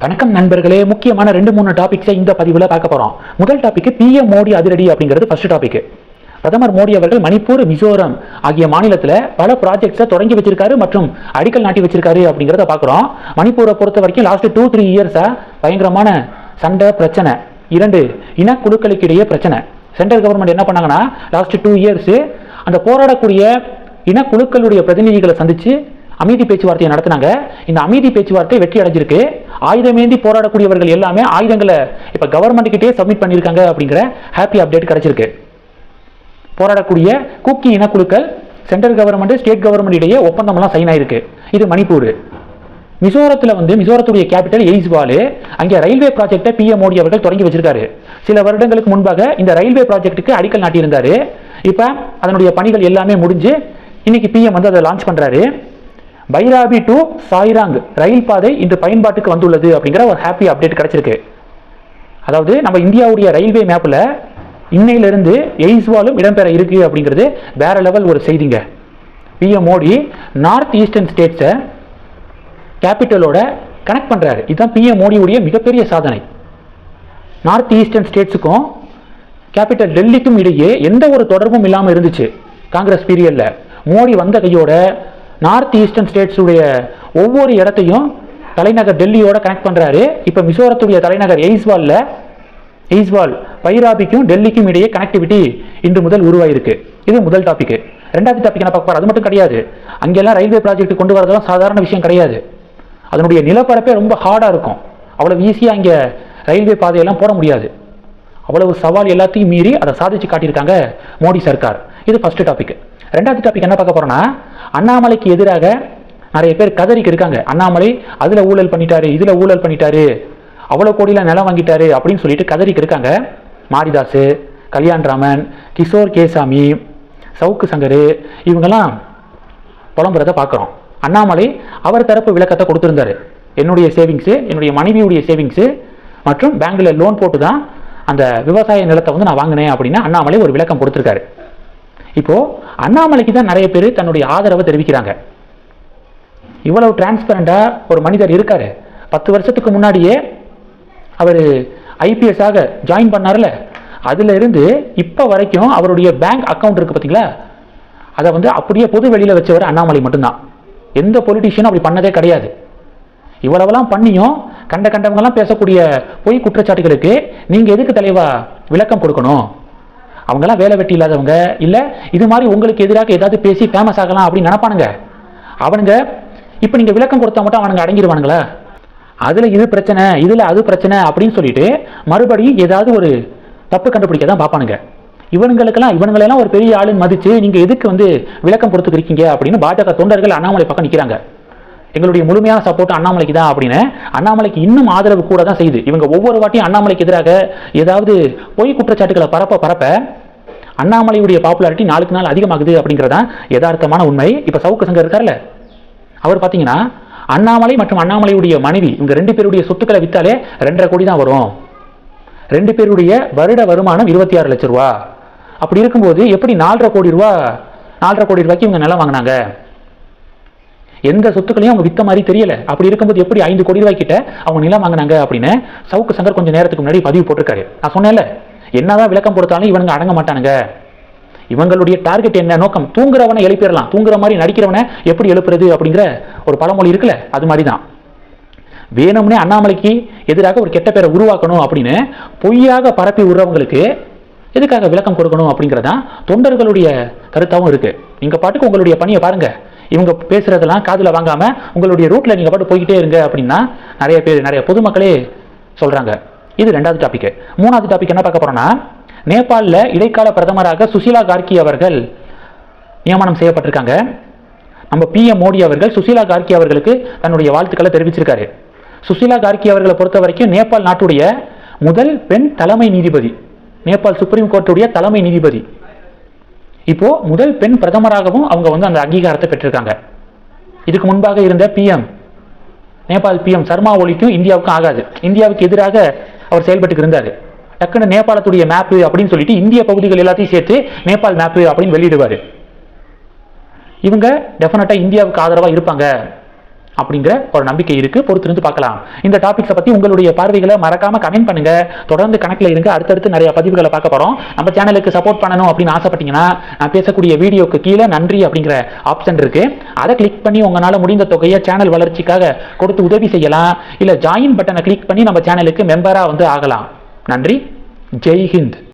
வணக்கம் நண்பர்களே. முக்கியமான ரெண்டு மூணு டாபிக்ஸை இந்த பதிவில் பார்க்க போகிறோம் முதல் டாபிக் பிஎம் மோடி அதிரடி அப்படிங்கிறது ஃபர்ஸ்ட் டாபிக் பிரதமர் மோடி அவர்கள் மணிப்பூர் மிசோரம் ஆகிய மாநிலத்தில் பல ப்ராஜெக்ட்ஸை தொடங்கி வச்சிருக்காரு மற்றும் அடிக்கல் நாட்டி வச்சிருக்காரு அப்படிங்கிறத பார்க்குறோம். மணிப்பூரை பொறுத்த வரைக்கும் லாஸ்ட் டூ த்ரீ இயர்ஸாக பயங்கரமான சண்டை பிரச்சனை. இரண்டு இனக்குழுக்களுக்கு இடையே பிரச்சனை. சென்ட்ரல் கவர்மெண்ட் என்ன பண்ணாங்கன்னா லாஸ்ட் டூ இயர்ஸு அந்த போராடக்கூடிய இனக்குழுக்களுடைய பிரதிநிதிகளை சந்தித்து அமைதி பேச்சுவார்த்தையை நடத்தினாங்க. இந்த அமைதி பேச்சுவார்த்தை வெற்றி அடைஞ்சிருக்கு. ஆயுதமேந்தி போராடக்கூடியவர்கள் எல்லாமே ஆயுதங்களை இப்போ கவர்மெண்ட் சப்மிட் பண்ணியிருக்காங்க அப்படிங்கிற ஹாப்பி அப்டேட் கிடைச்சிருக்கு. போராடக்கூடிய கூக்கி இனக்குழுக்கள் சென்ட்ரல் கவர்மெண்ட் ஸ்டேட் கவர்மெண்ட் இடையே ஒப்பந்தம்லாம் சைன் ஆயிருக்கு. இது மணிப்பூர். மிசோரத்தில் வந்து மிசோரத்துடைய கேபிட்டல் எய்ஸ்வாலு அங்கே ரயில்வே ப்ராஜெக்டை பிஎம் மோடி அவர்கள் தொடங்கி வச்சிருக்காரு. சில வருடங்களுக்கு முன்பாக இந்த ரயில்வே ப்ராஜெக்ட்டுக்கு அடிக்கல் நாட்டியிருந்தாரு. இப்போ அதனுடைய பணிகள் எல்லாமே முடிஞ்சு இன்னைக்கு பிஎம் வந்து அதை லான்ச் பண்ணுறாரு பைராபி டு சாய்ராங் ரயில் பாதை இன்று பயன்பாட்டுக்கு வந்துள்ளது அப்படிங்கிற ஒரு ஹாப்பி அப்டேட் கிடைச்சிருக்கு. அதாவது நம்ம இந்தியாவுடைய ரயில்வே மேப்பில் இன்னையிலிருந்து எய்ஸ்வாலும் இடம்பெற இருக்கு அப்படிங்கிறது வேற லெவல் ஒரு செய்திங்க. பிஎம் மோடி நார்த் ஈஸ்டர்ன் ஸ்டேட்ஸை கேபிட்டலோட கனெக்ட் பண்ணுறாரு இதுதான் பிஎம் மோடியுடைய மிகப்பெரிய சாதனை. நார்த் ஈஸ்டர்ன் ஸ்டேட்ஸுக்கும் கேபிட்டல் டெல்லிக்கும் இடையே எந்த ஒரு தொடர்பும் இல்லாமல் இருந்துச்சு. காங்கிரஸ் பீரியடில் மோடி வந்த கையோட நார்த் ஈஸ்டர்ன் ஸ்டேட்ஸுடைய ஒவ்வொரு இடத்தையும் தலைநகர் டெல்லியோட கனெக்ட் பண்ணுறாரு இப்போ மிசோரத்துடைய தலைநகர் எய்ஸ்வாலில் எய்ஸ்வால் பைராபிக்கும் டெல்லிக்கும் இடையே கனெக்டிவிட்டி இன்று முதல் உருவாயிருக்கு. இது முதல் டாபிக் ரெண்டாவது டாபிக் என்ன பார்க்க அது மட்டும் கிடையாது. அங்கெல்லாம் ரயில்வே ப்ராஜெக்ட் கொண்டு வரதெல்லாம் சாதாரண விஷயம் கிடையாது. அதனுடைய நிலப்பரப்பே ரொம்ப ஹார்டாக இருக்கும். அவ்வளோ ஈஸியாக அங்கே ரயில்வே பாதையெல்லாம் போட முடியாது. அவ்வளவு சவால் எல்லாத்தையும் மீறி அதை சாதிச்சு காட்டியிருக்காங்க மோடி சர்க்கார். இது ஃபஸ்ட்டு டாபிக் ரெண்டாவது டாபிக் என்ன பார்க்க போகிறோன்னா அண்ணாமலைக்கு எதிராக நிறைய பேர் கதறிக்கு இருக்காங்க. அண்ணாமலை அதில் ஊழல் பண்ணிட்டாரு இதில் ஊழல் பண்ணிட்டாரு அவ்வளோ கோடியில் நிலம் வாங்கிட்டாரு அப்படின்னு சொல்லிட்டு கதறிக்கு இருக்காங்க. மாரிதாஸ் கல்யாண்ராமன் கிஷோர் கேசாமி சவுக்கு சங்கரு இவங்கெல்லாம் புலம்புறதை பார்க்குறோம் அண்ணாமலை அவர் தரப்பு விளக்கத்தை கொடுத்துருந்தாரு. என்னுடைய சேவிங்ஸு என்னுடைய மனைவியுடைய சேவிங்ஸு மற்றும் பேங்கில் லோன் போட்டு தான் அந்த விவசாய நிலத்தை வந்து நான் வாங்கினேன் அப்படின்னு அண்ணாமலை ஒரு விளக்கம் கொடுத்துருக்காரு. இப்போ அண்ணாமலைக்கு தான் நிறைய பேர் தன்னுடைய ஆதரவை தெரிவிக்கிறாங்க. இவ்வளவு டிரான்ஸ்பரண்டாக ஒரு மனிதர் இருக்கார். பத்து வருஷத்துக்கு முன்னாடியே அவர் ஐபிஎஸ்ஸாக ஜாயின் பண்ணார்ல. அதில் இருந்து இப்போ வரைக்கும் அவருடைய பேங்க் அக்கௌண்ட் இருக்குது பார்த்தீங்களா அதை வந்து அப்படியே பொது வெளியில் வச்சவர் அண்ணாமலை மட்டும்தான். எந்த பொலிட்டிஷியனும் அப்படி பண்ணதே கிடையாது. இவ்வளவெல்லாம் பண்ணியும் கண்ட கண்டவங்கெல்லாம் பேசக்கூடிய பொய் குற்றச்சாட்டுகளுக்கு நீங்கள் எதுக்கு தலைவா விளக்கம் கொடுக்கணும்? அவங்கெல்லாம் வேலை வெட்டி இல்லாதவங்க இல்லை இது மாதிரி உங்களுக்கு எதிராக ஏதாவது பேசி ஃபேமஸ் ஆகலாம் அப்படின்னு நினைப்பானுங்க. அவனுங்க இப்போ நீங்கள் விளக்கம் கொடுத்தா மட்டும் அவனுங்க அடங்கிடுவானுங்களா அதில் இது பிரச்சனை இதில் அது பிரச்சனை அப்படின்னு சொல்லிட்டு மறுபடியும் ஏதாவது ஒரு தப்பு கண்டுபிடிக்க தான் பார்ப்பானுங்க. இவனுங்களுக்கெல்லாம் இவனுங்களெல்லாம் ஒரு பெரிய ஆளுன்னு மதித்து நீங்கள் எதுக்கு வந்து விளக்கம் கொடுத்துக்கிறீங்க அப்படின்னு பாஜக தொண்டர்கள் அண்ணாமலை பக்கம் நிற்கிறாங்க எங்களுடைய முழுமையான சப்போர்ட் அண்ணாமலைக்கு தான் அப்படின்னு அண்ணாமலைக்கு இன்னும் ஆதரவு கூட தான் செய்யுது. இவங்க ஒவ்வொரு வாட்டியும் அண்ணாமலைக்கு எதிராக ஏதாவது பொய் குற்றச்சாட்டுகளை பரப்ப பரப்ப அண்ணாமலையுடைய பாப்புலாரிட்டி நாளுக்கு நாள் அதிகமாகுது அப்படிங்கிறதான் யதார்த்தமான உண்மை. இப்போ சவுக்கு சங்கர் இருக்கார்ல அவர் பார்த்தீங்கன்னா அண்ணாமலை மற்றும் அண்ணாமலையுடைய மனைவி இவங்க ரெண்டு பேருடைய சொத்துக்களை விற்றாலே ரெண்டரை கோடி தான் வரும். ரெண்டு பேருடைய வருட வருமானம் இருபத்தி ஆறு லட்ச ரூபா. அப்படி இருக்கும்போது எப்படி நாலரை கோடி ரூபா நாலரை கோடி ரூபாய்க்கு இவங்க நிலம் வாங்கினாங்க? எந்த சொத்துக்களையும் அவங்க விற்ற மாதிரி தெரியல. அப்படி இருக்கும்போது எப்படி ஐந்து கோடி ரூபாய் கிட்ட அவங்க நிலம் வாங்கினாங்க அப்படின்னு சவுக்கு சங்கர் கொஞ்சம் நேரத்துக்கு முன்னாடி பதிவு போட்டிருக்காரு. நான் சொன்னேன்ல என்னதான் விளக்கம் கொடுத்தாலும் இவனுங்க அடங்க மாட்டானுங்க. இவங்களுடைய டார்கெட் என்ன? நோக்கம் தூங்குறவனை எழுப்பிடலாம். தூங்குற மாதிரி நடிக்கிறவனை எப்படி எழுப்புறது அப்படிங்கிற ஒரு பழமொழி இருக்குல்ல அது மாதிரி தான் வேணும்னே அண்ணாமலைக்கு எதிராக ஒரு கெட்ட பேரை உருவாக்கணும் அப்படின்னு பொய்யாக பரப்பி விடுறவங்களுக்கு எதுக்காக விளக்கம் கொடுக்கணும் அப்படிங்கிறதான் தொண்டர்களுடைய கருத்தாகவும் இருக்கு. நீங்க பாட்டுக்கு உங்களுடைய பணியை பாருங்க. இவங்க பேசுறதெல்லாம் காதில் வாங்காம உங்களுடைய ரூட்ல நீங்க பாட்டு போய்கிட்டே இருங்க அப்படின்னா நிறைய பேர் நிறைய பொதுமக்களே சொல்றாங்க. இது ரெண்டாவது டாபிக் மூணாவது டாபிக் என்ன பார்க்க போறோம்னா நேபாளில் இடைக்கால பிரதமராக சுஷீலா கார்கி அவர்கள் நியமனம் செய்யப்பட்டிருக்காங்க. நம்ம பிஎம் மோடி அவர்கள் சுஷீலா கார்கி அவர்களுக்கு தன்னுடைய வாழ்த்துக்களை தெரிவிச்சிருக்காரு. சுஷீலா கார்கி அவர்களை பொறுத்த வரைக்கும் நேபாள் நாட்டுடைய முதல் பெண் தலைமை நீதிபதி நேபாள் சுப்ரீம் கோர்ட்டுடைய தலைமை நீதிபதி. இப்போ முதல் பெண் பிரதமராகவும் அவங்க வந்து அந்த அங்கீகாரத்தை பெற்றிருக்காங்க. இதுக்கு முன்பாக இருந்த பிஎம் நேபாள் பிஎம் சர்மா ஒலிக்கும் இந்தியாவுக்கும் ஆகாது. இந்தியாவுக்கு எதிராக அவர் செயல்பட்டு இருந்தார். டக்குன்னு நேபாளத்துடைய மேப்பு அப்படின்னு சொல்லிட்டு இந்திய பகுதிகள் எல்லாத்தையும் சேர்த்து நேபாள் மேப்பு அப்படின்னு வெளியிடுவார். இவங்க டெஃபினட்டாக இந்தியாவுக்கு ஆதரவாக இருப்பாங்க. அப்படிங்கிற ஒரு நம்பிக்கை இருக்கு. பொறுத்திருந்து பார்க்கலாம். இந்த டாபிக்ஸை பத்தி உங்களுடைய பார்வைகளை மறக்காம கமெண்ட் பண்ணுங்க. தொடர்ந்து கணக்கில் இருங்க. அடுத்தடுத்து நிறைய பதிவுகளை பார்க்க போறோம். நம்ம சேனலுக்கு சப்போர்ட் பண்ணணும் அப்படின்னு ஆசைப்பட்டீங்கன்னா நான் பேசக்கூடிய வீடியோக்கு கீழே நன்றி அப்படிங்கிற ஆப்ஷன் இருக்கு. அதை கிளிக் பண்ணி உங்களால் முடிந்த தொகையை சேனல் வளர்ச்சிக்காக கொடுத்து உதவி செய்யலாம். இல்ல ஜாயின் பட்டனை கிளிக் பண்ணி நம்ம சேனலுக்கு மெம்பரா வந்து ஆகலாம். நன்றி. ஜெய் ஹிந்த்.